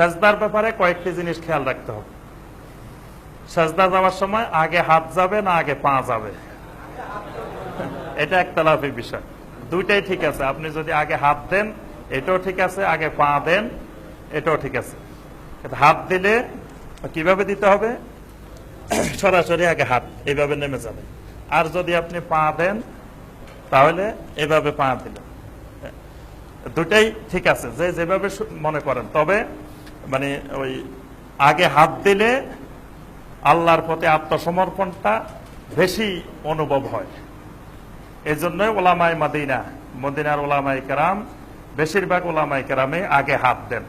সাজদার ব্যাপারে কয়েকটি জিনিস খেয়াল রাখতে হবে। সাজদা যাওয়ার সময় আগে হাত যাবে না আগে পা যাবে? এটা একতলাফি বিষয়। দুইটাই ঠিক আছে। আপনি যদি আগে হাত দেন, এটাও ঠিক আছে। আগে পা দেন, এটাও ঠিক আছে। হাত দিলে কীভাবে দিতে হবে? সরাসরি আগে হাত এইভাবে নেমে যাবে। আর যদি আপনি পা দেন, তাহলে এভাবে পা দিলেন। দুটাই ঠিক আছে। যে যেভাবে মনে করেন। তবে মানে ওই আগে হাত দিলে আল্লাহর প্রতি আত্মসমর্পণটা বেশি অনুভব হয়। এই জন্যই ওলামাই মাদিনা, মদিনার ওলামাই কেরাম, বেশিরভাগ ওলামাই কেরামে আগে হাত দেন।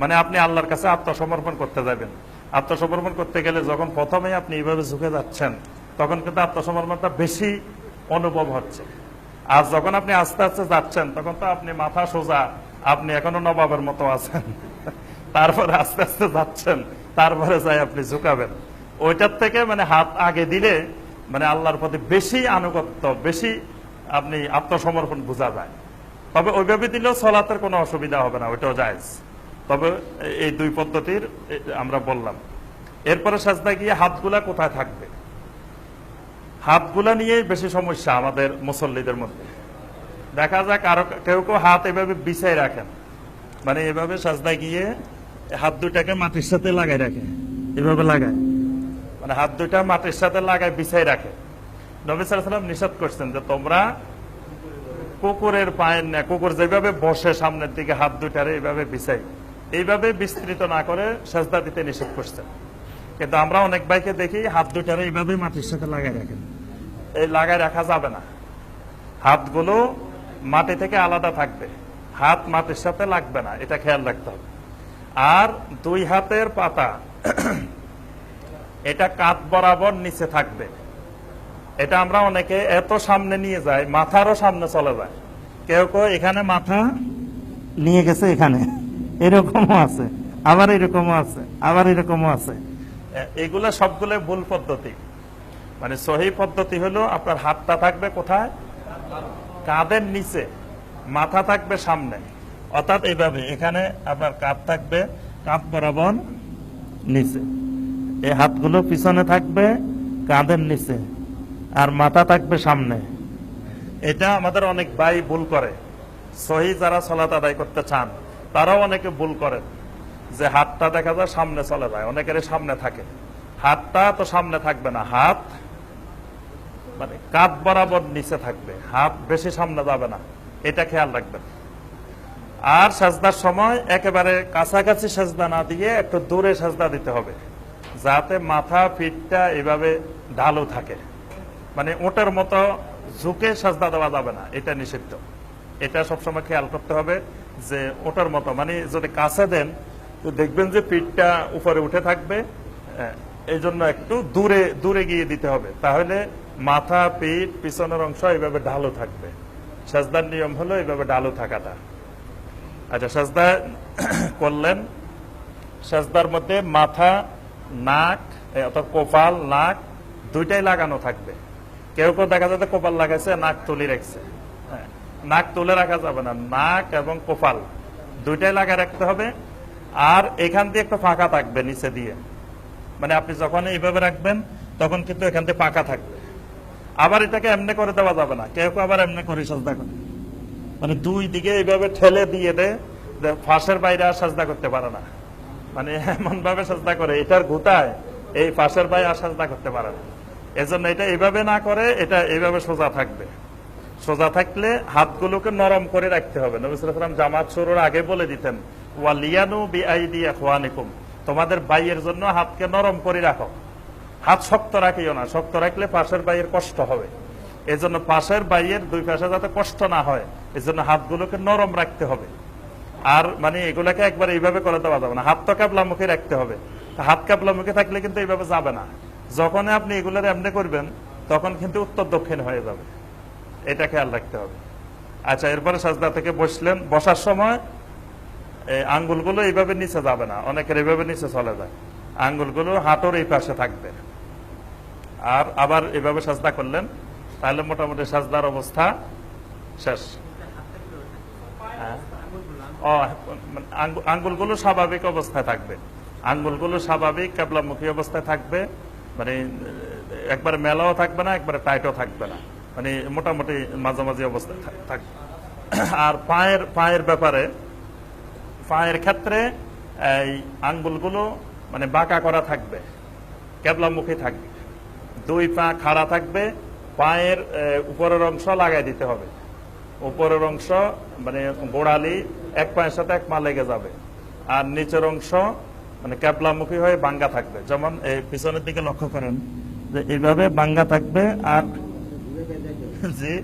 মানে আপনি আল্লাহর কাছে আত্মসমর্পণ করতে যাবেন। আত্মসমর্পণ করতে গেলে যখন প্রথমে আপনি এইভাবে ঝুঁকে যাচ্ছেন, তখন কিন্তু আত্মসমর্পণটা বেশি অনুভব হচ্ছে। আর যখন আপনি আস্তে আস্তে যাচ্ছেন, তখন তো আপনি মাথা সোজা, আপনি এখনও নবাবের মতো আছেন। তারপরে আস্তে আস্তে যাচ্ছেন, তারপরে যাই আপনি ঝুঁকাবেন। ওইটার থেকে মানে হাত আগে দিলে মানে আল্লাহর প্রতি বেশি আনুগত্য, বেশি আপনি আত্মসমর্পণ বোঝা যায়। তবে ওইভাবে দিলেও সলাতের কোনো অসুবিধা হবে না, ওইটাও যায় তবে এই দুই পদ্ধতির আমরা বললাম। এরপরে সাজদা গিয়ে হাতগুলা কোথায় থাকবে? হাতগুলা নিয়েই বেশি সমস্যা আমাদের মুসল্লিদের মধ্যে। দেখা যাক আরও কেউ কেউ হাত এভাবে বিছাই রাখেন। মানে এভাবে সাজদা গিয়ে হাত দুটাকে মাটির সাথে লাগাই রাখে। এভাবে লাগায়। মানে হাত দুটা মাটির সাথে লাগায় বিছাই রাখে। নবী সাল্লাম নিষেধ করছেন যে তোমরা কুকুরের পায়ের না কুকুর যেভাবে বসে সামনের দিকে হাত দুইটারে এইভাবে বিছাই এইভাবে বিস্তৃত না করে সাজদা দিতে নিষেধ করছেন। কিন্তু আমরা অনেক ভাইকে দেখি হাত দুইটারে এইভাবে মাটির সাথে লাগাই রাখেন এই লাগাই রাখা যাবে না। হাতগুলো মাটি থেকে আলাদা থাকবে। হাত মাটির সাথে লাগবে না। এটা খেয়াল রাখতে হবে। আর দুই হাতের পাতা। এটা কাত বরাবর নিচে থাকবে। এটা আমরা অনেকে এত সামনে নিয়ে যাই, মাথারও সামনে চলে যায়। কেউ কেউ এখানে মাথা নিয়ে গেছে এখানে। এরকমও আছে, আবার এরকমও আছে, আবার এরকমও আছে। এগুলো সবগুলো ভুল পদ্ধতি। মানে সহি পদ্ধতি হলো আপনার হাতটা থাকবে কোথায়? কাঁধের নিচে, মাথা থাকবে সামনে। অর্থাৎ এইভাবে, এখানে আপনার কাঁধ থাকবে কাঁধ বরাবর নিচে। এই হাতগুলো পিছনে থাকবে, কাঁধের নিচে। আর মাথা থাকবে সামনে। এটা আমাদের অনেক ভাই ভুল করে। সহি যারা সলাত আদায় করতে চান, তারাও অনেকে ভুল করেন যে হাতটা দেখা যায় সামনে চলে যায় অনেকের সামনে থাকে। হাতটা তো সামনে থাকবে না, হাত মানে কাঁধ বরাবর নিচে থাকবে। হাত বেশি সামনে যাবে না। এটা খেয়াল রাখবেন। আর সাজদার সময় একেবারে কাছাকাছি সাজদা না দিয়ে একটু দূরে সাজদা দিতে হবে, যাতে মাথা, পিঠটা এভাবে ঢালু থাকে। মানে ওটার মতো ঝুঁকে সাজদা দেওয়া যাবে না, এটা নিষিদ্ধ। এটা সবসময় খেয়াল করতে হবে যে ওটার মতো মানে যদি কাছে দেন, তো দেখবেন যে পিঠটা উপরে উঠে থাকবে এই জন্য একটু দূরে দূরে গিয়ে দিতে হবে। তাহলে মাথা, পিঠ, পিছনের অংশ এইভাবে ঢালু থাকবে। সাজদার নিয়ম হলো এইভাবে ঢালু থাকাটা। আচ্ছা সাজদা করলেন। সাজদার মধ্যে মাথা নাক অর্থাৎ কপাল নাক দুইটাই লাগানো থাকবে। কেউ কেউ দেখা যাচ্ছে কপাল লাগাইছে নাক তুলে রাখছে। হ্যাঁ, নাক তুলে রাখা যাবে না নাক এবং কপাল দুইটাই লাগা রাখতে হবে। আর এখান দিয়ে একটু ফাঁকা থাকবে নিচে দিয়ে। মানে আপনি যখন এইভাবে রাখবেন তখন কিন্তু এখান থেকে ফাঁকা থাকবে। আবার এটাকে এমনি করে দেওয়া যাবে না। কেউ কেউ আবার এমনি করে সাজদা করে। মানে দুই দিকে এইভাবে ঠেলে দিয়ে দেয় ফাঁসের বাইরে আর সাজদা করতে পারে না। মানে এমন ভাবে সাজদা করে, এটার গুতায় এই ফাঁসের বাইরে আর সাজদা করতে পারে না। এজন্য এটা এইভাবে না করে, এটা এইভাবে সোজা থাকবে। সোজা থাকলে হাতগুলোকে নরম করে রাখতে হবে। নবিসাম জামাত শুরুর আগে বলে দিতেন, ওয়ালিয়ানু বিআইডি ইখওয়ানিকুম। তোমাদের বাইয়ের জন্য হাতকে নরম করে রাখো। হাত শক্ত রাখিও না, শক্ত রাখলে পাশের বাইয়ের কষ্ট হবে। এই জন্য পাশের বাইয়ের দুই পাশে যাতে কষ্ট না হয় এই জন্য হাতগুলোকে নরম রাখতে হবে। আর মানে এগুলাকে একবার এইভাবে করে দেওয়া যাবে না। হাত তো কাবলামুখী রাখতে হবে। হাত কাবলামুখী থাকলে কিন্তু এইভাবে যাবে না। যখন আপনি এগুলার এমনি করবেন, তখন কিন্তু উত্তর দক্ষিণ হয়ে যাবে। এটা খেয়াল রাখতে হবে। আচ্ছা এরপরে সাজদা থেকে বসলেন। বসার সময় আঙ্গুলগুলো এইভাবে নিচে যাবে না। অনেকের এইভাবে নিচে চলে যায়। আঙ্গুলগুলো হাঁটুর এই পাশে থাকবে। আর আবার এভাবে সাজদা করলেন। তাহলে মোটামুটি সাজদার অবস্থা শেষ। হ্যাঁ? মানে আঙ্গু- আঙ্গুলগুলো স্বাভাবিক অবস্থায় থাকবে। আঙ্গুলগুলো স্বাভাবিক কেবলামুখী অবস্থায় থাকবে। মানে একবারে মেলাও থাকবে না, একবারে টাইটও থাকবে না। মানে মোটামুটি মাঝামাঝি অবস্থায় থাক- থাকবে আর পায়ের পায়ের ব্যাপারে, পায়ের ক্ষেত্রে এই আঙ্গুলগুলো মানে বাঁকা করা থাকবে কেবলামুখী থাকবে। দুই পা খাড়া থাকবে পায়ের উপরের অংশ লাগাই দিতে হবে। উপরের অংশ মানে গোড়ালি এক পায়ের সাথে এক পা লেগে যাবে। আর নিচের অংশ মানে ক্যাপলামুখী হয়ে বাঙ্গা থাকবে। যেমন এই পিছনের দিকে লক্ষ্য করেন যে এইভাবে বাঙ্গা থাকবে আর জি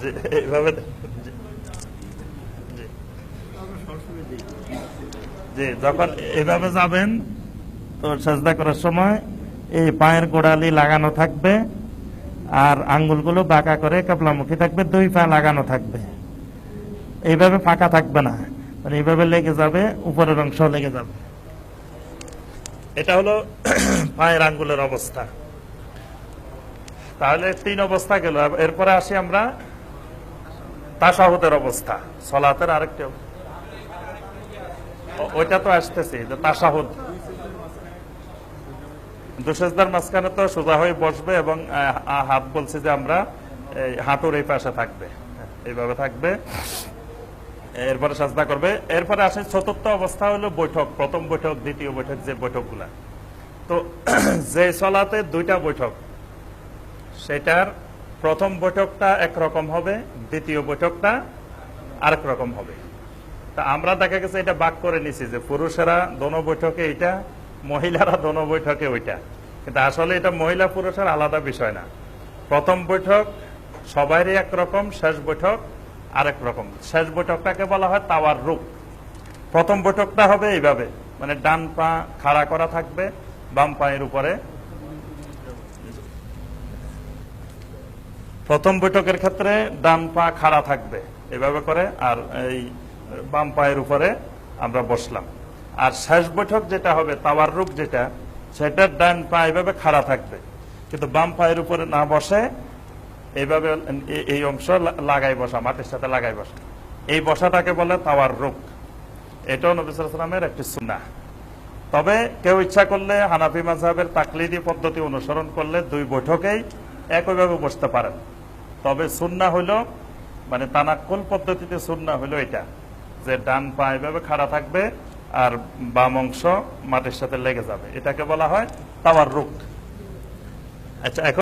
জি এইভাবে। জি, যখন এভাবে যাবেন, তো সাজদা করার সময় এই পায়ের গোড়ালি লাগানো থাকবে আর আঙ্গুলগুলো বাঁকা করে কাপলামুখী থাকবে, দুই পা লাগানো থাকবে। এইভাবে ফাঁকা থাকবে না। মানে এইভাবে লেগে যাবে, উপরের অংশ লেগে যাবে। এটা হলো পায়ের আঙ্গুলের অবস্থা। তাহলে তিন অবস্থা গেল। এরপরে আসি আমরা তাসাহুদের অবস্থা। সলাতের আরেকটি ওইটা তো আসতেছি, যে তাসাহুদ। দুশেজদার মাঝখানে তো সোজা হয়ে বসবে এবং হাত বলছে যে আমরা হাঁটুর এই পাশে থাকবে। এইভাবে থাকবে। এরপরে সাজদা করবে। এরপরে আসে চতুর্থ অবস্থা হলো বৈঠক, প্রথম বৈঠক, দ্বিতীয় বৈঠক, যে বৈঠকগুলা। তো যে চলাতে দুইটা বৈঠক, সেটার প্রথম বৈঠকটা একরকম হবে, দ্বিতীয় বৈঠকটা আরেক রকম হবে। তা আমরা দেখা গেছে এটা বাক করে নিছি যে পুরুষেরা দোনো বৈঠকে এটা মহিলারা দোনো বৈঠকে ওইটা। কিন্তু আসলে এটা মহিলা পুরুষের আলাদা বিষয় না। প্রথম বৈঠক সবারই একরকম, শেষ বৈঠক আরেক রকম। শেষ বৈঠকটাকে বলা হয় তাওয়ার রূপ। প্রথম বৈঠকটা হবে এইভাবে মানে ডান পা খাড়া করা থাকবে, বাম পায়ের উপরে। প্রথম বৈঠকের ক্ষেত্রে ডান পা খাড়া থাকবে, এভাবে করে, আর এই বাম পায়ের উপরে আমরা বসলাম। আর শেষ বৈঠক যেটা হবে তাওয়ার রূপ যেটা, সেটার ডান পা এভাবে খাড়া থাকবে। কিন্তু বাম পায়ের উপরে না বসে এইভাবে এই অংশ লাগাই বসা, মাটির সাথে লাগাই বসা। এই বসাটাকে বলে তাওয়ার রূপ এটাও নবিসামের একটি সুন্না তবে কেউ ইচ্ছা করলে হানাফি মাঝহাবের তাকলিদি পদ্ধতি অনুসরণ করলে দুই বৈঠকেই একইভাবে বসতে পারেন। তবে সুন্না হইল মানে তানাক্কুল পদ্ধতিতে সুন্না হইল এটা, যে ডান পা এভাবে খাড়া থাকবে আর বাম অংশ মাটির সাথে লেগে যাবে। এটাকে বলা হয় তাওয়ার রুক আচ্ছা এখন